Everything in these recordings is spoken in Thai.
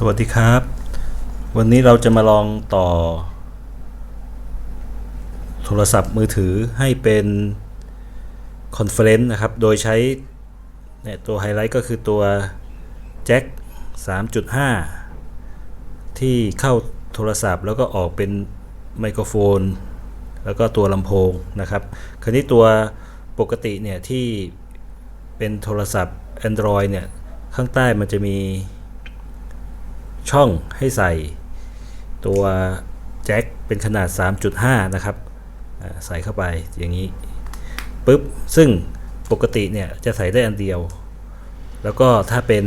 สวัสดีครับ วันนี้เราจะมาลองต่อ โทรศัพท์มือถือให้เป็นคอนเฟลนต์นะครับ โดยใช้เนี่ยตัวไฮไลท์ก็คือตัวแจ็ค3.5 ที่เข้าโทรศัพท์แล้วก็ออกเป็นไมโครโฟน แล้วก็ตัวลำโพงนะครับ คราวนี้ตัวปกติเนี่ยที่เป็นโทรศัพท์ Android เนี่ย ข้างใต้มันจะมี ช่องให้ใส่ตัวแจ็คเป็นขนาด 3.5 นะครับใส่เข้าไปอย่างนี้ปุ๊บซึ่งปกติเนี่ยจะใส่ได้อันเดียว แล้วก็ถ้าเป็น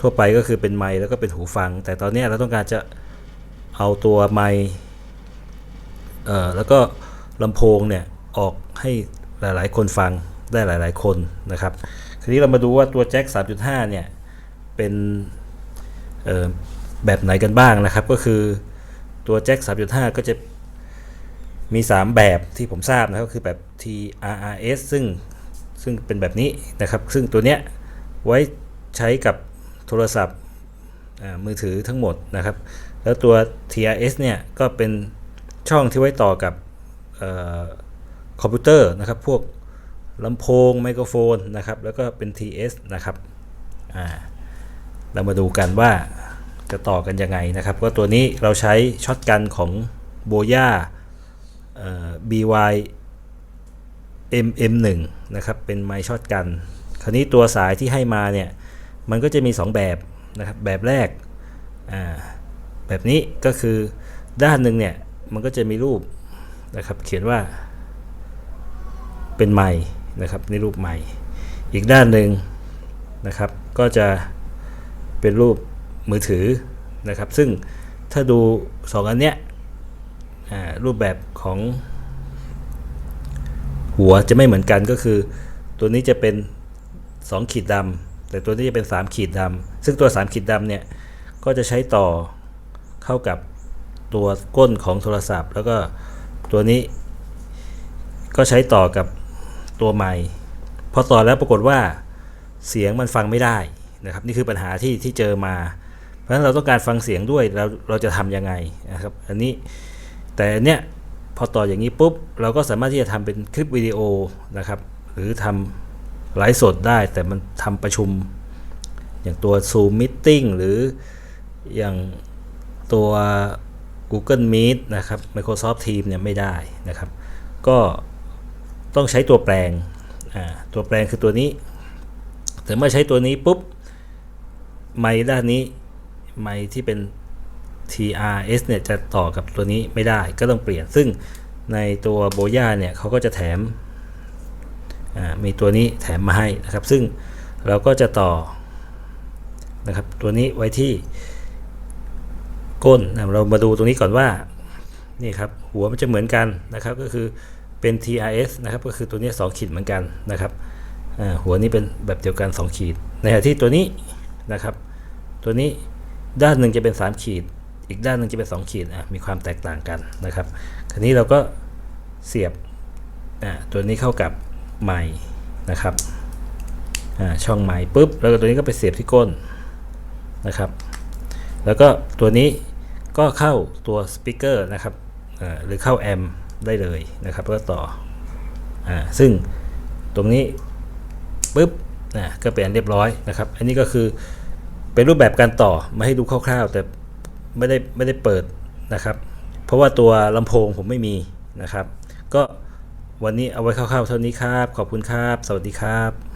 ทั่วไปก็คือเป็นไมค์แล้วก็เป็นหูฟัง แต่ตอนนี้เราต้องการจะเอาตัวไมค์เอ่อแล้วก็ลำโพงเนี่ยออกให้หลายๆ คนฟังได้หลาย ๆ คนนะครับ ทีนี้เรามาดูว่าตัวแจ็ค3.5 เนี่ยเป็น แบบไหนกันบ้างนะครับ ก็คือตัวแจ็ค3.5 ก็จะมี 3 แบบที่ผมทราบนะครับก็คือแบบ TRRS ซึ่งซึ่งเป็นแบบนี้นะครับ ซึ่งตัวเนี้ยไว้ใช้กับโทรศัพท์มือถือทั้งหมดนะครับ แล้วตัว TRS เนี่ยก็เป็นช่องที่ไว้ต่อกับออคอมพิวเตอร์นะครับ พวกลำโพงไมโครโฟนนะครับ แล้วก็เป็น TS นะครับ อ่า เรามาดูกันว่าจะต่อกันยังไงนะครับก็ตัวนี้เราใช้ช็อตกันของโบย่า BY MM1 นะครับ เป็นไมค์ช็อตกัน คราวนี้ตัวสายที่ให้มาเนี่ย มันก็จะมี 2 แบบนะครับ แบบแรกอ่าแบบนี้ก็คือด้านหนึ่งเนี่ย มันก็จะมีรูปนะครับ เขียนว่า เป็นไมค์นะครับนี่รูปไมค์อีกด้านหนึ่งนะครับ ก็จะ เป็นรูปมือถือนะครับ ซึ่งถ้าดู2อันเนี้ยรูปแบบของหัวจะไม่เหมือนกันก็คือ ตัวนี้จะเป็น 2 ขีดดำแต่ตัวนี้จะเป็น 3 ขีดดำซึ่งตัว 3 ขีดดำเนี่ยก็จะใช้ต่อเข้ากับตัวก้นของโทรศัพท์ แล้วก็ตัวนี้ก็ใช้ต่อกับตัวไมค์พอต่อแล้วปรากฏว่าเสียงมันฟังไม่ได้ นะครับนี่คือปัญหาที่ที่เจอมา เพราะฉะนั้นเราต้องการฟังเสียงด้วยเราเราจะทำยังไงนะครับอันนี้แต่อันเนี้ยพอต่ออย่างนี้ปุ๊บเราก็สามารถที่จะทำเป็นคลิปวิดีโอนะครับหรือทำไลฟ์สดได้ แต่มันทำประชุม อย่างตัว Zoom Meeting หรืออย่างตัว Google Meet นะครับ Microsoft Teams เนี่ยไม่ได้นะครับ ก็ต้องใช้ตัวแปลงอ่าตัวแปลงคือตัวนี้ แต่เมื่อใช้ตัวนี้ปุ๊บ ไมค์ด้านนี้ ไมค์ที่เป็น TRS เนี่ยจะต่อกับตัวนี้ไม่ได้ก็ต้องเปลี่ยน ซึ่งในตัวโบย่าเนี่ยเขาก็จะแถมมีตัวนี้แถมมาให้นะครับ ซึ่งเราก็จะต่อนะครับตัวนี้ไว้ที่ก้นนะเรามาดูตรงนี้ก่อนว่านี่ครับหัวมันจะเหมือนกันนะครับก็คือเป็น TRS นะครับก็คือตัวนี้2ขีดเหมือนกันนะครับหัวนี้เป็นแบบเดียวกัน 2 ขีดในขณะที่ตัวนี้ นะครับ ตัวนี้ด้านหนึ่งจะเป็น 3 ขีด อีกด้านหนึ่งจะเป็น 2 ขีดมีความแตกต่างกันนะครับคราวนี้เราก็เสียบตัวนี้เข้ากับไม้นะครับช่องไม้ปุ๊บแล้วก็ตัวนี้ก็ไปเสียบที่ก้นนะครับ แล้วก็ตัวนี้ก็เข้าตัวสปีกเกอร์นะครับหรือเข้าแอมได้เลยนะครับแล้วก็ต่ออซึ่งตรงนี้ปุ๊บ นะก็เป็นเรียบร้อยนะครับ อันนี้ก็คือเป็นรูปแบบการต่อมาให้ดูคร่าวๆ แต่ไม่ได้ไม่ได้เปิดนะครับ เพราะว่าตัวลำโพงผมไม่มีนะครับ ก็วันนี้เอาไว้คร่าวๆเท่านี้ครับ ขอบคุณครับ สวัสดีครับ